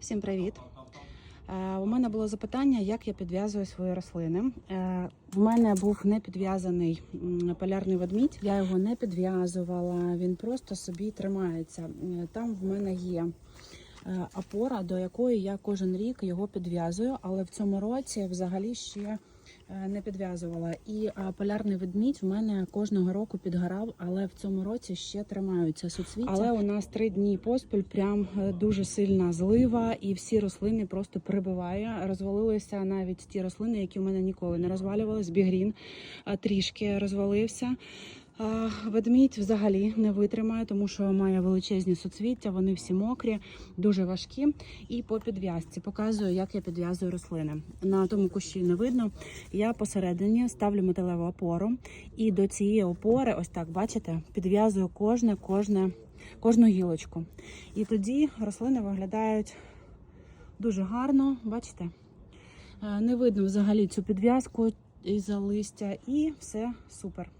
Всім привіт! Е, У мене було запитання, як я підв'язую свої рослини. У В мене був не підв'язаний полярний ведмідь. Я його не підв'язувала. Він просто собі тримається. Е, Там в мене є е, опора, до якої я кожен рік його підв'язую, але в цьому році взагалі ще е, не підв'язувала. І е, полярний ведмідь в мене кожного року підгорав, але в цьому році ще тримаються суцвіття. Але у нас три дні поспіль прям е, дуже сильна злива, і всі рослини просто прибиває. Розвалилися навіть ті рослини, які у мене ніколи не розвалювались. Бігрін е, трішки розвалився. Ведмідь взагалі не витримає, тому що має величезні суцвіття, вони всі мокрі, дуже важкі. І по підв'язці показую, як я підв'язую рослини. На тому кущі не видно. Я посередині ставлю металеву опору, і до цієї опори, ось так бачите, підв'язую кожне, кожне, кожну гілочку. І тоді рослини виглядають дуже гарно. Бачите? Е, Не видно взагалі цю підв'язку із-за листя, і все супер.